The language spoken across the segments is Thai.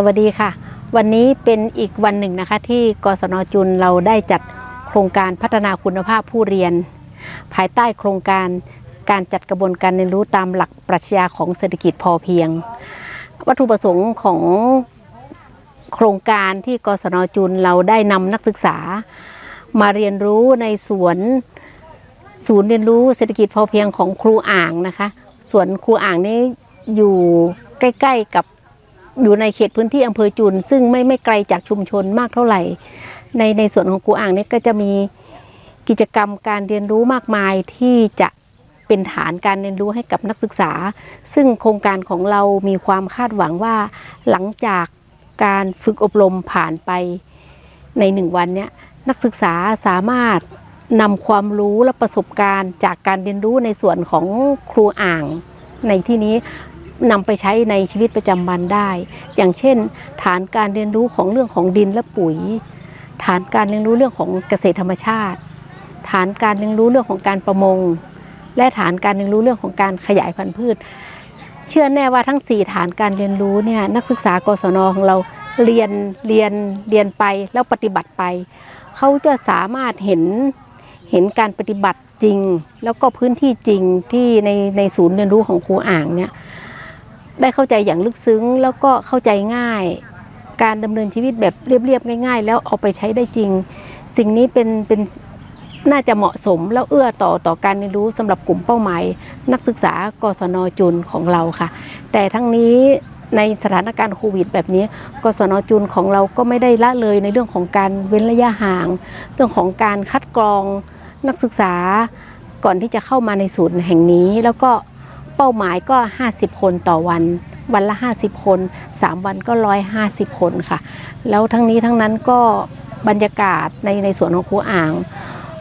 สวัสดีค่ะ วันนี้เป็นอีกวันหนึ่งนะคะ ที่กศนจุลเราได้จัดโครงการพัฒนาคุณภาพผู้เรียน ภายใต้โครงการการจัดกระบวนการเรียนรู้ตามหลักปรัชญาของเศรษฐกิจพอเพียง วัตถุประสงค์ของโครงการที่กศนจุลเราได้นำนักศึกษา มาเรียนรู้ในสวนศูนย์เรียนรู้เศรษฐกิจพอเพียงของครูอ่างนะคะสวนครูอ่างนี้อยู่ใกล้ ๆกับ อยู่ในเขตพื้นที่อำเภอจุน ซึ่งไม่ไม่ไกลจากชุมชนมากเท่าไหร่ ในในส่วนของครูอ่างเนี้ก็จะมีกิจกรรมการเรียนรู้มากมายที่จะเป็นฐานการเรียนรู้ให้กับนักศึกษา ซึ่งโครงการของเรามีความคาดหวังว่า หลังจากการฝึกอบรมผ่านไปในหนึ่งวันเนี้ยนักศึกษาสามารถนำความรู้และประสบการณ์ จากการเรียนรู้ในส่วนของครูอ่าง ในที่นี้ นำไปใช้ในชีวิตประจำวันได้ อย่างเช่น ฐานการเรียนรู้ของเรื่องของดินและปุ๋ย ฐานการเรียนรู้เรื่องของเกษตรธรรมชาติ ฐานการเรียนรู้เรื่องของการประมง และฐานการเรียนรู้เรื่องของการขยายพันธุ์พืช เชื่อแน่ว่าทั้ง 4 ฐานการเรียนรู้เนี่ยนักศึกษากศนของเราเรียนเรียนเรียนไปแล้วปฏิบัติไป เขาจะสามารถเห็นเห็นการปฏิบัติจริง แล้วก็พื้นที่จริงที่ในในศูนย์เรียนรู้ของครูอ่างเนี่ย ได้เข้าใจอย่างลึกซึ้ง แล้วก็เข้าใจง่าย การดำเนินชีวิตแบบเรียบๆง่าย ๆ แล้วเอาไปใช้ได้จริง สิ่งนี้เป็นเป็นน่าจะเหมาะสมแล้วเอื้อต่อต่อการเรียนรู้สำหรับกลุ่มเป้าหมายนักศึกษากศนจุนของเราค่ะ แต่ทั้งนี้ในสถานการณ์โควิดแบบนี้กศนจุนของเราก็ไม่ได้ละเลยในเรื่องของการเว้นระยะห่าง เรื่องของการคัดกรองนักศึกษาก่อนที่จะเข้ามาในศูนย์แห่งนี้ แล้วก็ เป้าหมายก็ 50 คนต่อวัน วันละ 50 คน 3 วันก็ 150 คนค่ะ แล้วทั้งนี้ทั้งนั้นก็บรรยากาศในในสวนของครูอ่าง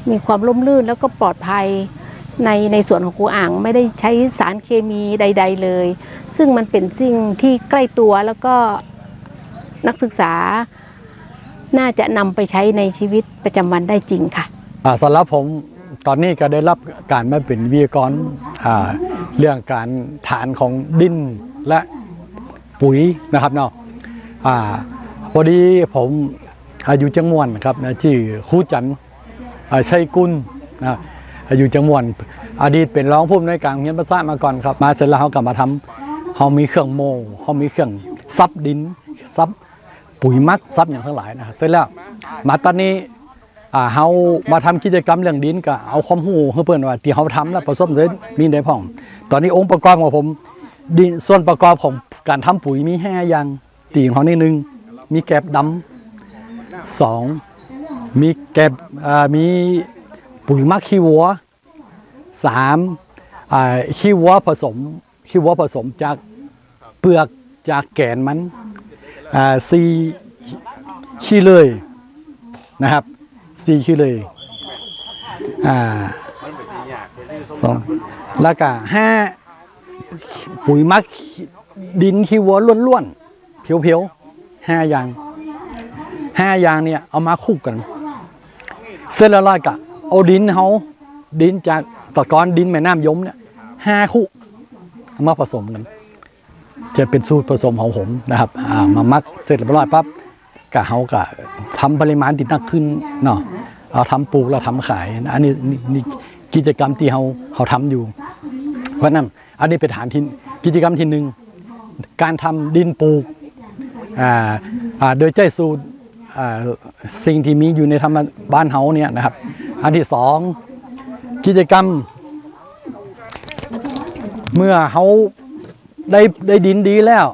มีความร่มรื่นแล้วก็ปลอดภัยในในส่วนของครูอ่างไม่ได้ใช้สารเคมีใด ๆ เลย ซึ่งมันเป็นสิ่งที่ใกล้ตัวแล้วก็นักศึกษาน่าจะนำไปใช้ในชีวิตประจำวันได้จริงค่ะอ่าสำหรับผม ตอนนี้ก็ได้รับการมาเป็นวิทยากรเรื่องการฐานของดินและปุ๋ยนะครับเนาะพอดีผมอายุจังมวนครับนะชื่อคูจันชัยกุลนะอายุจังมวนอดีตเป็นรองผู้อำนวยการโรงเรียนภาษามาก่อนครับ มาเสร็จแล้วเขากลับมาทำเขามีเครื่องโมเขามีเครื่องซับดินซับปุ๋ยมักซับอย่างทั้งหลายนะครับเสร็จแล้วมาตอนนี้ อ่าเฮามาทำกิจกรรมเรื่องดินก็เอาความรู้ให้เพื่อนว่าที่เฮาทำแล้วประสบความสำเร็จมีได้พ่อง ตอนนี้องค์ประกอบของผมดินส่วนประกอบของการทำปุ๋ยมีห้าอย่างตีของเขานหนึ่งมีแกบดำสองมีแกบอ่ามีปุ๋ยมักขี้วัวสามอ่าขี้วัวผสมขี้วัวผสมจากเปลือกจากแกนมันอ่าสี่ขี้เลยนะครับ สี่คิวเลย อ่าสองแล้วก็ห้าปุ๋ยมักดินขี้วัวล้วนๆเพียวๆห้าอย่างห้าอย่างเนี่ยเอามาคลุกกัน เสร็จแล้วเราก็เอาดินเขาดินจากตะกอนดินแม่น้ำยมเนี่ยห้าคู่เอามาผสมกันจะเป็นสูตรผสมของผมนะครับ อ่า มามักเสร็จเรียบร้อยปั๊บกะเฮากะทำปริมาณที่นักขึ้นเนาะ เอาทำปลูกแล้วทำขายนะอันนี้นี่นี่กิจกรรมที่เฮาเขาทำอยู่ เพราะนั้นอันนี้เป็นฐานที่กิจกรรมที่หนึ่งการทำดินปลูกอ่าอ่าโดยใจสูตรอ่าสิ่งที่มีอยู่ในธรรมบ้านเฮาเนี่ยนะครับ อันที่สองกิจกรรม เมื่อเฮาได้ได้ดินดีแล้ว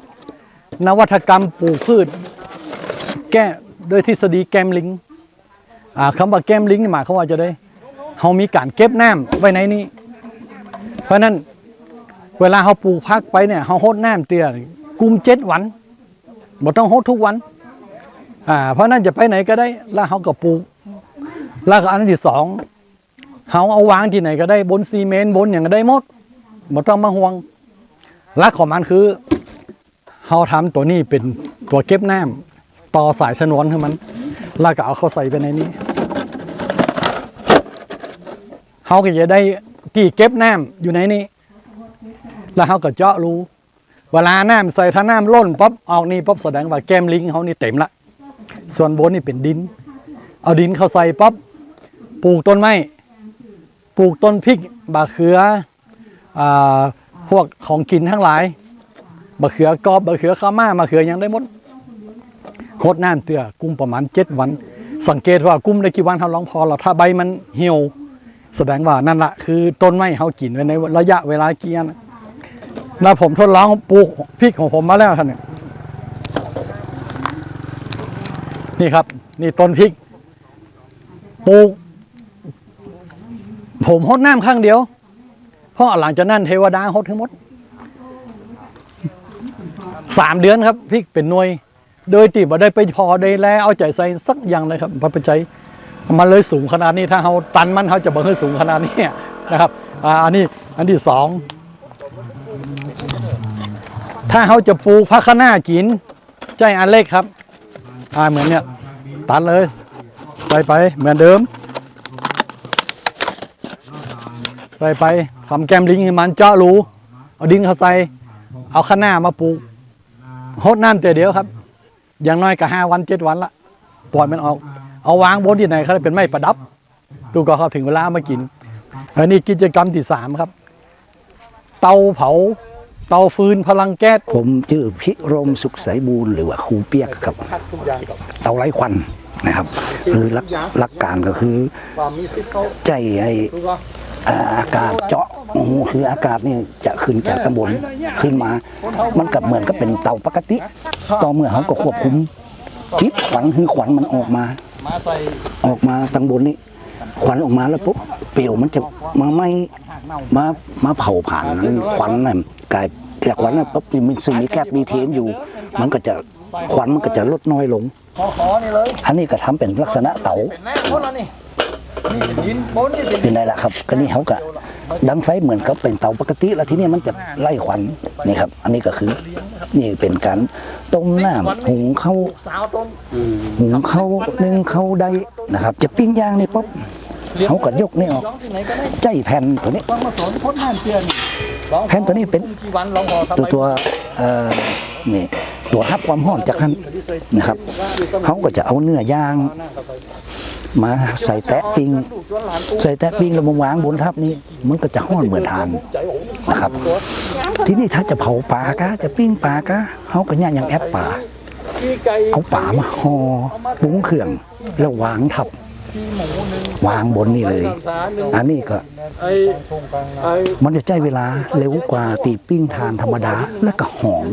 นวัตกรรมปลูกพืช แก้โดยทฤษฎีแกมลิง คำว่าแกมลิงนี่หมายความว่าจะได้เฮามีการเก็บน้ำไว้ในนี้ เพราะนั้นเวลาเฮาปลูกพักไปเนี่ยเฮาโฮดน้ำเตี้ยกุมเจ็ดวันบ่ต้องโฮดทุกวันอ่าเพราะนั้นจะไปไหนก็ได้แล้วเฮาก็ปลูกแล้วก็อันที่สองเฮาเอาวางที่ไหนก็ได้บนซีเมนต์บนอย่างก็ได้หมดบ่ต้องมาห่วงหลักของมันคือเฮาทำตัวนี้เป็นตัวเก็บน้ำต่อสายชนวนให้มันแล้วก็เอาเข้าใส่ไปในนี้ เขาก็จะได้ที่เก็บน้ำอยู่ในนี้แล้วเขาก็เจาะรูเวลาน้ำใส่ถ้าน้ำล้นปั๊บเอานี่ปั๊บแสดงว่าแก้มลิงเขานี่เต็มละ ส่วนบนนี่เป็นดิน เอาดินเข้าใส่ปั๊บปลูกต้นไม้ปลูกต้นพริกบะเขืออ่าพวกของกินทั้งหลายบะเขือกอบบะเขือข้าวมามะเขือยังได้หมดโคดน้ำเตือกุ้มประมาณเจ็ดวัน สังเกตว่ากุ้มได้กี่วันเขาลองพอเราถ้าใบมันเหี่ยว แสดงว่านั่นละคือต้นไม้เขากินไว้ในระยะเวลาเกี่ยนะแล้วผมทดลองปลูกพริกของผมมาแล้วท่านเนี่ยนี่ครับ นี่ต้นพริกปลูก ผมหดน้ำข้างเดียว เพราะหลังจากนั้นเทวดาหดทั้งหมดสามเดือนครับพริกเป็นหน่วย โดยตีบ่ได้ไปพอได้แลเอาใจใส่สักอย่างเลยครับพระปัจจัย มันเลยสูงขนาดนี้ถ้าเขาตันมันเขาจะบ่ให้สูงขนาดนี้นะครับอันนี้อันที่สองถ้าเขาจะปลูกพักคะน้ากินใจอันเล็กครับอ่าเหมือนเนี้ยตัดเลย ใส่ไปเหมือนเดิม ใส่ไปทำแกมลิงให้มันเจาะรูเอาดินเขาใส่เอาคะน้ามาปลูกหดน้ำแต่เดียวครับ อย่างน้อยก็ห้าวันเจ็ดวันละปล่อยมันออก เอาวางบนที่ไหนเขาเป็นไม้ประดับตูก็เข้าถึงเวลามากิน อันนี้กิจกรรมที่สามครับ เตาเผา เตาฟืนพลังแก๊สผมชื่อพิรมสุขสายบูรณ์หรือว่าครูเปียกครับ เตาไร้ควันนะครับหรือหลักหลักการก็คือใจไอ้อากาศเจาะโอ้โหคืออากาศนี่จะขึ้นจากตำบลขึ้นมา มันกับเหมือนก็เป็นเตาปกติ ต่อเมื่อเขาก็ควบคุมทิศขวัญคือขวัญมันออกมา มาใส่ออกมาทางบนนี่ควันออกมาแล้วปุ๊บเปลวมันจะมาไหม่มามาเผาผ่านนั้นควันนั่นกลายจากควันนั้นปุ๊บมันซึ่งมีแก๊สมีเทนอยู่ มันก็จะควันมันก็จะลดน้อยลงขอขอนี่เลยอันนี้ก็ทำเป็นลักษณะเตาเป็นแน่คนละนี่นี่เป็นดินบนนี่เป็นเป็นไรล่ะครับ ก็นี่เขาก็ ดังไฟเหมือนกับเป็นเตาปกติ แล้วทีนี้มันจะไล่ควันนี่ครับ อันนี้ก็คือ นี่เป็นการต้มน้ำหุงข้าวหุงข้าวนึ่งข้าวได้นะครับ จะปิ้งย่างนี่ปุ๊บเขาก็ยกนี่ออกลองที่ไหนก็ได้ใจแผ่นตัวนี้แผ่นตัวนี้เป็นตัวตัวเอ่อนี่ตัวฮับความร้อนจากขั้นนะครับเขาก็จะเอาเนื้อย่าง มาใส่แตะปิ้งใส่แตะปิ้งแล้วมาวางบนทับนี้ มันก็จะห้อนเหมือนทานนะครับ ที่นี้ถ้าจะเผาปลากะจะปิ้งปลากะเขาก็ย่างอย่างแอปป่าเอาป่ามาห่อปรุงเครื่องแล้ววางทับวางบนนี่เลย อันนี้ก็ มันจะใช้เวลาเร็วกว่าตีปิ้งทานธรรมดาและก็หอม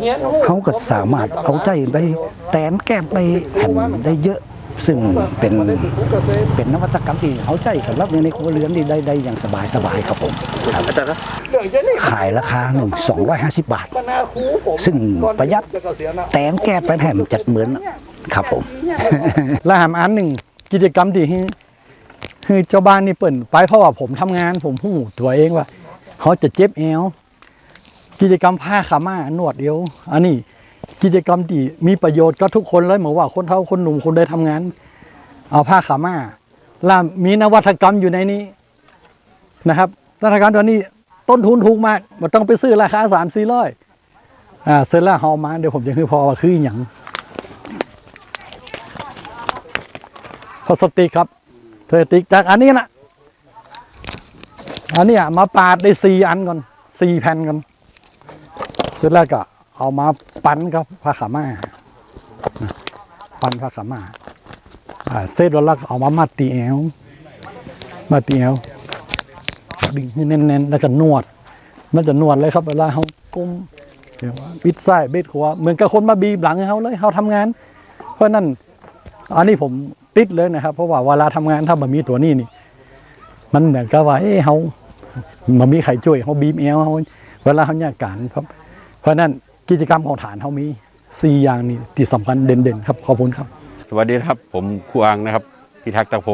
เนี่ยเขาก็สามารถเอาใจไปแตนแก้มไปแผ่นได้เยอะ ซึ่งเป็นเป็นนวัตกรรมที่เขาใจสำหรับในครัวเรือนนี่ได้ได้อย่างสบายสบายครับผมครับขายราคาหนึ่งสองร้อยห้าสิบบาท ซึ่งประหยัดแตนแก้มไปแผ่นจัดเหมือนครับผมและหามอันหนึ่งกิจกรรมที่คือเจ้าบ้านนี่เปิ่นไปเพราะว่าผมทำงาน ผมหูตัวเองว่าเขาจะเจ็บเอวกิจกรรมผ้าขาม่านวดเอวอันนี้ กิจกรรมที่มีประโยชน์กับทุกคนเลยเหมือนว่าคนเฒ่าคนหนุ่มคนใดทำงาน เอาผ้าขาม่าแล้วมีนวัตกรรมอยู่ในนี้นะครับนวัตกรรมตัวนี้ต้นทุนถูกมากมันต้องไปซื้อราคาสามสี่ร้อยอ่าเสร็จแล้วเอามาเดี๋ยวผมจะคือพอว่าคืออหย่างพลาสติกครับพลาสติกจากอันนี้นะอันนี้มาปาดได้สี่อันก่อนสี่แผ่นก่อนเสร็จแล้วก็ เอามาปั้นกับผ้าขาม่าปั้นผ้าขาม่าเสร็จแล้วเราก็เอามามัดตีแอวมัดตีแอวดึงให้แน่นๆแล้วก็นวด มันจะนวดเลยครับเวลาเขาก้มบิดซ้บิดขวาเหมือนกับคนมาบีบหลังเขาเลยเขาทำงาน เพราะนั่นอันนี้ผมติดเลยนะครับ เพราะว่าเวลาทำงานถ้ามันมีตัวนี้นี่ มันเหมือนกับว่า เอ้เขามันมีใครช่วยเขาบีมเอลเขาเวลาเขาเนี่ยากการครับ เพราะฉะนั้น กิจกรรมของฐานเขามีสี่อย่างนี้ที่สำคัญเด่นๆครับขอบคุณครับ สวัสดีครับผมครูอังนะครับ พิทักษ์ตะโพ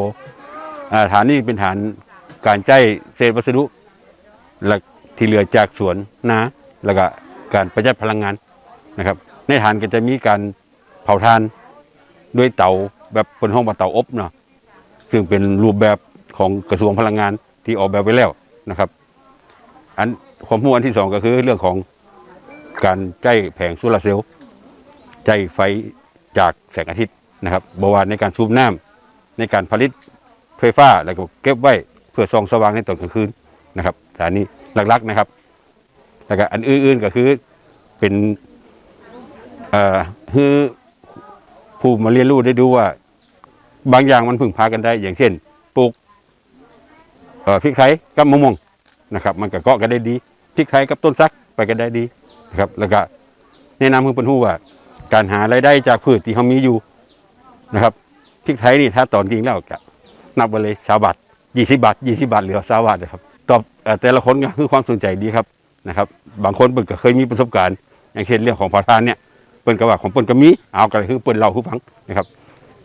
อ่าฐานนี้เป็นฐานการใจเศษวัสดุและที่เหลือจากสวนนาแล้วก็การประหยัดพลังงานนะครับ ในฐานก็จะมีการเผาทานด้วยเตาแบบเป็นห้องว่าเตาอบเนาะซึ่งเป็นรูปแบบของกระทรวงพลังงานที่ออกแบบไว้แล้วนะครับ อันความรู้อันที่สองก็คือเรื่องของ การใช้แผงโซลาร์เซลล์ใช้ไฟจากแสงอาทิตย์นะครับบวาในการสูบน้ำในการผลิตไฟฟ้าแล้วก็เก็บไว้เพื่อส่องสว่างในตอนกลางคืนนะครับแต่นนี้หลักๆนะครับแล้วก็อันอื่นๆก็คือเป็นเอ่อคือผู้มาเรียนรู้ได้ดูว่า บางอย่างมันพึ่งพากันได้ อย่างเช่นปลูกเอ่อพริกไทยกับมะม่วงนะครับ มันก็เกาะกันได้ดีพริกไทยกับต้นซักไปกันได้ดี นะครับแล้วก็แนะนำเพื่อนรู้ว่าการหารายได้จากพืชที่เขามีอยู่นะครับพริกไทยนี่ถ้าตอนจริงแล้วก็นับไปเลยสาบาทยี่สิบาทยี่สิบาทเหลือสาบาทนะครับตอบแต่ละคนก็คือความสนใจดีครับนะครับ บางคนเปิ่นก็เคยมีประสบการณ์ อย่างเช่นเรื่องของพอทานเนี่ยเปิ่นก็ว่าของเปิ่นก็มีเอากันคือเปิ่นเราคือฟังนะครับ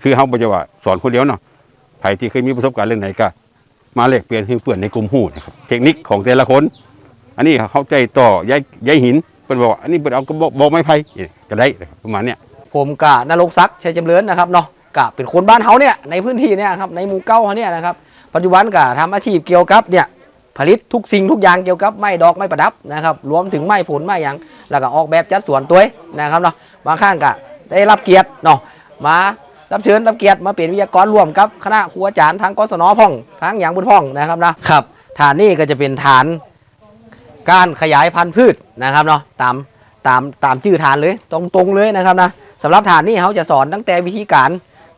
คือเขาบอกว่าสอนคนเดียวเนาะใครที่เคยมีประสบการณ์เรื่องไหนก็มาแลกเปลี่ยนให้เพื่อนในกลุ่มหูนะครับ เทคนิคของแต่ละคน อันนี้เข้าใจต่อย้ายย้ายหิน เพิ่นบอกว่าอันนี้เพิ่นเอากระบอกบอกไม้ไผ่ก็ได้นะครับประมาณเนี้ยผมกะนรกศักชัยจำเริญนะครับเนาะกะเป็นคนบ้านเฮาเนี่ยในพื้นที่เนี่ยครับในหมู่เก้าเขาเนี่ยนะครับปัจจุบันกะทำอาชีพเกี่ยวกับเนี่ยผลิตทุกสิ่งทุกอย่างเกี่ยวกับไม้ดอกไม้ประดับนะครับรวมถึงไม้ผลไม้หยังแล้วก็ออกแบบจัดสวนตัวนะครับเนาะบางครั้งกะได้รับเกียรติเนาะมารับเชิญรับเกียรติมาเป็นวิทยากรร่วมกับคณะครูอาจารย์ทั้งกศนพ่องทั้งอย่างบุญพ่องนะครับนะครับฐานนี้ก็จะเป็นฐาน การขยายพันธุ์พืชนะครับเนาะตามตามตามชื่อฐานเลยตรงตรงๆเลยนะครับนะสำหรับฐานนี้เขาจะสอนตั้งแต่วิธีการ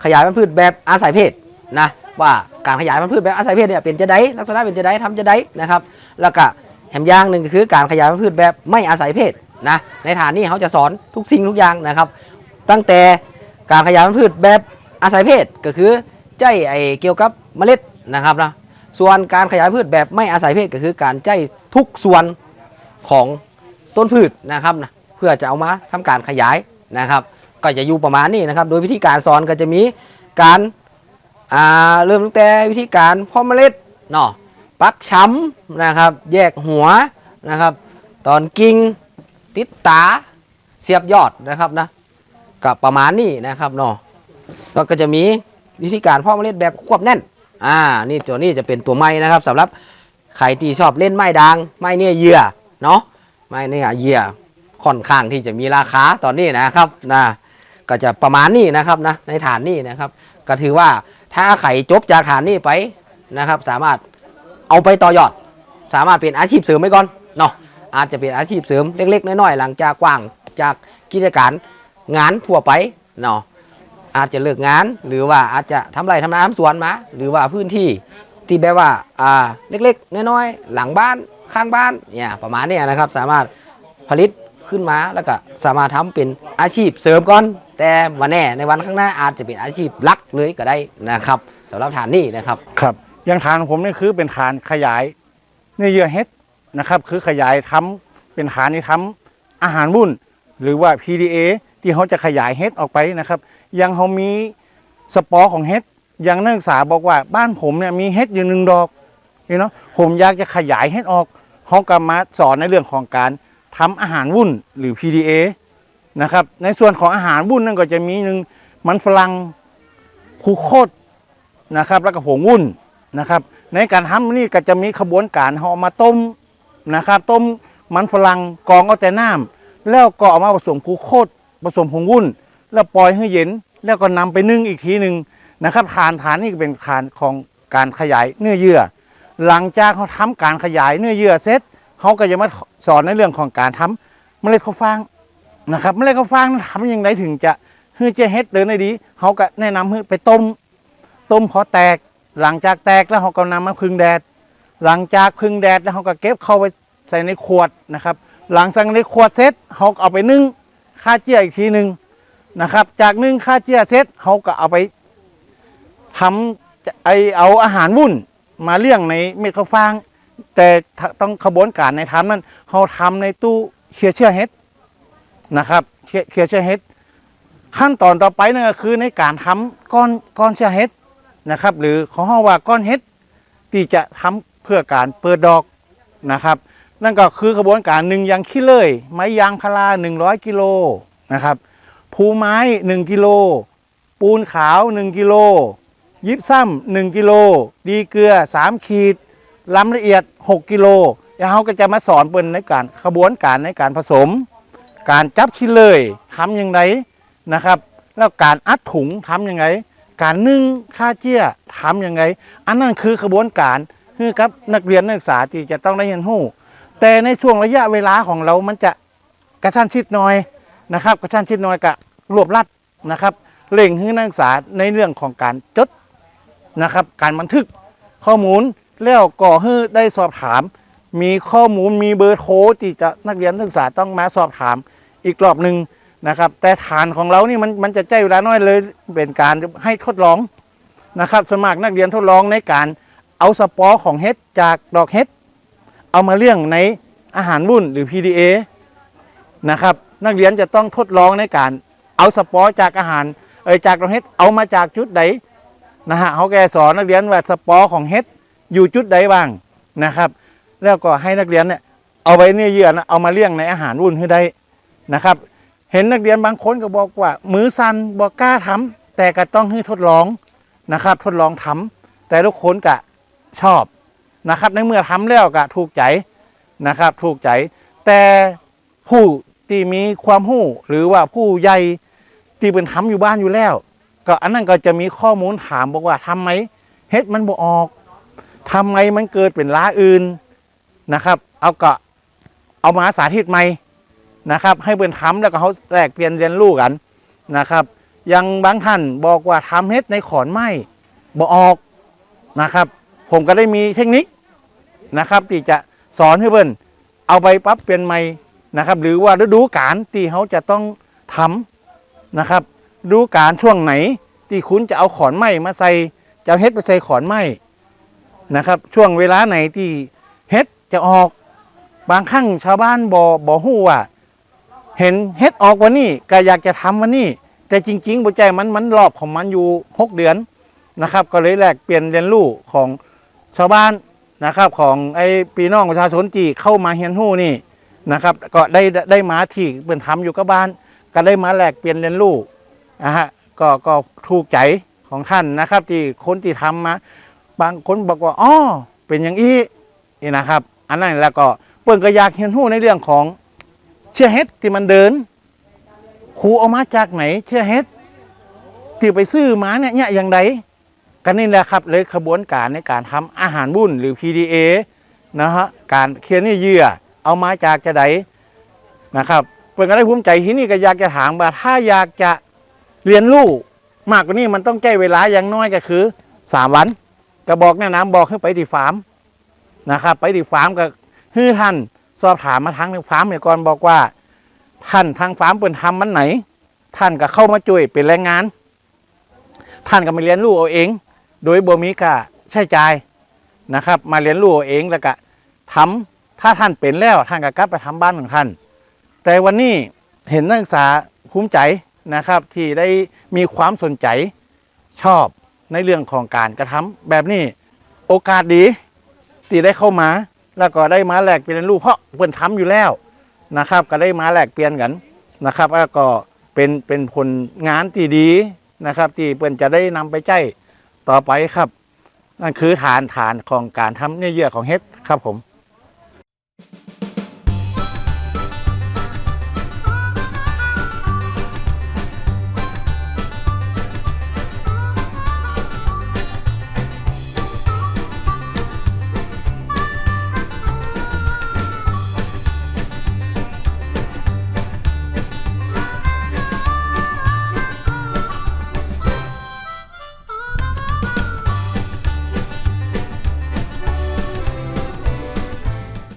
ขยายพันธุ์พืชแบบอาศัยเพศนะว่าการขยายพันธุ์พืชแบบอาศัยเพศเนี่ยเป็นจะได้ลักษณะเป็นจะได้ทำจะได้นะครับแล้วก็แถมย่างหนึ่งก็คือการขยายพันธุ์พืชแบบไม่อาศัยเพศนะในฐานนี้เขาจะสอนทุกสิ่งทุกอย่างนะครับ ตั้งแต่การขยายพันธุ์พืชแบบอาศัยเพศก็คือใจไอเกี่ยวกับเมล็ดนะครับนะ ส่วนการขยายพืชแบบไม่อาศัยเพศก็คือการใจทุกส่วนของต้นพืชนะครับนะเพื่อจะเอามาทำการขยายนะครับ ก็จะอยู่ประมาณนี้นะครับ โดยวิธีการสอนก็จะมีการาเริ่มตั้งแต่วิธีการพาะเมล็ดเนาะปักช้ำนะครับ แยกหัวนะครับ ตอนกิ่งติดตาเสียบยอดนะครับนะกับประมาณนี้นะครับเนาะแล้วก็จะมีวิธีการพาะเมล็ดแบบควบแน่น อ่า นี่ตัวนี้จะเป็นตัวไม้นะครับสำหรับใครที่ชอบเล่นไม้ดังไม้เนี่ยเหยื่อเนาะไม้เนี่ยเหยื่อค่อนข้างที่จะมีราคาตอนนี้นะครับนะก็จะประมาณนี้นะครับนะในฐานนี้นะครับ ก็ถือว่าถ้าใครจบจากฐานนี้ไปนะครับ สามารถเอาไปต่อยอด สามารถเป็นอาชีพเสริมไว้ก่อนเนาะอาจจะเป็นอาชีพเสริมเล็กๆน้อยๆหลังจากกว้างจากกิจการงานทั่วไปเนาะ อาจจะเลิกงาน หรือว่าอาจจะทำไรทำน้ำสวนมา หรือว่าพื้นที่ที่แบบว่าอ่าเล็กๆน้อยๆหลังบ้านข้างบ้านเนี่ยประมาณนี้นะครับ สามารถผลิตขึ้นมาแล้วก็สามารถทำเป็นอาชีพเสริมก่อน แต่วันแน่ในวันข้างหน้าอาจจะเป็นอาชีพหลักเลยก็ได้นะครับสำหรับฐานนี้นะครับครับอย่างฐานของผมนี่คือเป็นฐานขยายเนื้อเยื่อเห็ดนะครับคือขยายทำเป็นฐานที่ทำอาหารบุ่น หรือว่า PDA ที่เขาจะขยายเห็ดออกไปนะครับ ยังเขามีสปอร์ของเห็ดอยังนักศึกษาบอกว่าบ้านผมเนี่ยมีเห็ดอยู่หนึ่งดอกเนาะผมอยากจะขยายเห็ดออกเขาก็มาสอนในเรื่องของการทำอาหารวุ่นหรือ PDA นะครับในส่วนของอาหารวุ่นนั่นก็จะมีหนึ่งมันฝรั่งคูโคตนะครับแล้วก็ผงวุ้นนะครับในการทำนี่ก็จะมีขบวนการเขาเอามาต้มนะครับต้มมันฝรั่งกองเอาแต่น้ำแล้วก็เอามาผสมคูโคตผสมผงวุ้น แล้วปล่อยให้เย็น แล้วก็นำไปนึ่งอีกทีหนึ่งนะครับฐานฐานนี่เป็นฐานของการขยายเนื้อเยื่อ หลังจากเขาทำการขยายเนื้อเยื่อเสร็จเขาก็จะมาสอนในเรื่องของการทำเมล็ดข้าวฟ่างนะครับเมล็ดข้าวฟ่างทำยังไงถึงจะให้เจเฮ็ดเดินได้ดีเขาก็แนะนำให้ไปต้ม ต้มพอแตก หลังจากแตกแล้วเขาก็นำมาพึ่งแดด หลังจากพึ่งแดดแล้วเขาก็เก็บเข้าไปใส่ในขวดนะครับ หลังจากในขวดเสร็จเขาก็เอาไปนึ่งฆ่าเจืออีกทีหนึ่ง นะครับ จากนึ่งฆ่าเจือเสร็จเขาก็เอาไปทำไอเอาอาหารวุ่นมาเลี้ยงในเม็ดข้าวฟาง แต่ต้องขบวนการในทำนั้นเขาทำในตู้เคียเชื่อเฮ็ดนะครับเคียเคียเชื่อเฮ็ดขั้นตอนต่อไปนั่นก็คือในการทำก้อนก้อนเชื่อเฮ็ดนะครับ หรือของห้องว่าก้อนเฮ็ดที่จะทำเพื่อการเปิดดอกนะครับ นั่นก็คือกระบวนการหนึ่งยางขี้เลย ไม้ยางพารา100 กิโลนะครับ ภูไม้ 1 กิโล ปูนขาว 1 กิโล ยิบซ้ำ1กิโล ดีเกลือ 3 ขีดล้ำละเอียด 6 กิโลแล้วเขาก็จะมาสอนเป็นในการกระบวนการในการผสม การจับชิ้นเลยทำย่างไรนะครับ แล้วการอัดถุงทำย่างไรการนึ่งข้าวเจี้ยทำย่างไรอันนั้นคือกระบวนการคือกับนักเรียนนักศึกษาที่จะต้องได้เรียนรู้แต่ในช่วงระยะเวลาของเรามันจะกระชั้นชิดหน่อย นะครับกระชั้นชิดน่อยกับรวบรัดนะครับเร่งให้นักศึกษาในเรื่องของการจดนะครับ การบันทึกข้อมูลแล้วก่อให้ได้สอบถาม มีข้อมูลมีเบอร์โทรที่จะนักเรียนนักศึกษาต้องมาสอบถามอีกรอบหนึ่งนะครับ แต่ฐานของเรานี่มันมันจะใจเวลาน้อยเลยเป็นการให้ทดลองนะครับสวนมัครนักเรียนทดลองในการเอาสปอร์ของเห็ดจากดอกเห็ดเอามาเลี้ยงในอาหารวุ่นหรือ PDA นะครับ นักเรียนจะต้องทดลองในการเอาสปอร์จากอาหารเอยจากดอกเห็ดเอามาจากจุดใดนะฮะเขาแกสอนนักเรียนว่าสปอร์ของเห็ดอยู่จุดใดบ้างนะครับ แล้วก็ให้นักเรียนเนี่ยเอาไปเนี่ยเยื่อนะเอามาเลี้ยงในอาหารวุ่นให้ได้นะครับ เห็นนักเรียนบางคนก็บอกว่า มือสั่นบอกกล้าทำแต่ก็ต้องให้ทดลองนะครับ ทดลองทำแต่ทุกคนก็ชอบนะครับ ในเมื่อทำแล้วก็ถูกใจนะครับ ถูกใจแต่ผู้ ที่มีความหู้หรือว่าผู้ใหญ่ที่เป็นทำอยู่บ้านอยู่แล้ว ก็อันนั้นก็จะมีข้อมูลถามบอกว่าทำไหมเฮ็ดมันบ่ออกทำไมมันเกิดเป็นล้าอื่นนะครับ เอาก็เอามาสาธิตใหม่นะครับ ให้เพื่อนทำแล้วก็เขาแตกเปลี่ยนเรียนรู้กันนะครับยังบางท่านบอกว่าทำเฮ็ดในขอนไม้บ่ออกนะครับ ผมก็ได้มีเทคนิคนะครับ ที่จะสอนให้เพื่อนเอาไปปรับเปลี่ยนใหม่ นะครับ หรือว่าฤดูกาลที่เขาจะต้องทำนะครับฤดูกาลช่วงไหน ที่คุณจะเอาขอนไม้มาใส่จะเฮ็ดไปใส่ขอนไม้นะครับ ช่วงเวลาไหนที่เฮ็ดจะออกบางครั้งชาวบ้านบอบอหู้ว่าเห็นเฮ็ดออกวันนี้ก็อยากจะทำวันนี้ แต่จริงๆบัใจมันมันรอบของมันอยู่ 6 เดือนนะครับ ก็เลยแลกเปลี่ยนเรียนรู้ของชาวบ้านนะครับ ของไอ้ปีน้องประชาชนจีเข้ามาเฮียนหู้นี่ นะครับ ก็ได้ได้มาที่เป็นทำอยู่กับบ้าน ก็ได้มาแลกเปลี่ยนเรียนรู้นะฮะก็ก็ถูกใจของท่านนะครับ ที่คนที่ทำมา บางคนบอกว่าอ๋อเป็นอย่างนี้นี่นะครับ อันนั้นแล้วก็เปิ้นก็อยากเห็นหู้ในเรื่องของเชื่อเฮ็ดที่มันเดินครูเอามาจากไหน เชื่อเฮ็ดที่ไปซื้อมาเนี่ยเนี่ยอย่างไรกันนี่แหละครับเลยขบวนการในการทำอาหารบุญหรือ PDA นะฮะการเคียนนี่เยื่อ เอามาจากจะไดนะครับเปิ้นก็ได้ภูมิใจที่นี่ก็อยากจะถามว่าถ้าอยากจะเรียนรู้มากกว่านี้มันต้องใช้เวลาอย่างน้อยก็คือสามวันก็บอกแนะนำบอกให้ไปที่ฟาร์มนะครับ ไปที่ฟาร์มก็ฮือท่านสอบถามมาทางฟาร์มเนี่ยก่อนบอกว่า ท่านทางฟาร์มเปิดทำมันไหน ท่านก็เข้ามาช่วยเป็นแรงงาน ท่านก็มาเรียนรู้เอาเอง โดยบ่มีค่าใช้จ่ายนะครับ มาเรียนรู้เอาเองแล้วก็ทำ ถ้าท่านเป็นแล้วท่านก็กลับไปทำบ้านของท่าน แต่วันนี้เห็นนักศึกษาภูมิใจนะครับที่ได้มีความสนใจชอบในเรื่องของการกระทำแบบนี้โอกาสดีที่ได้เข้ามาแล้วก็ได้มาแลกเปลี่ยนรูปเพราะเพื่อนทำอยู่แล้วนะครับ ก็ได้มาแลกเปลี่ยนกันนะครับแล้วก็เป็นเป็นผลงานที่ดีนะครับ ที่เพื่อนจะได้นำไปใช้ต่อไปครับ นั่นคือฐานฐานของการทำเนื้อเยื่อของเฮ็ดครับผม you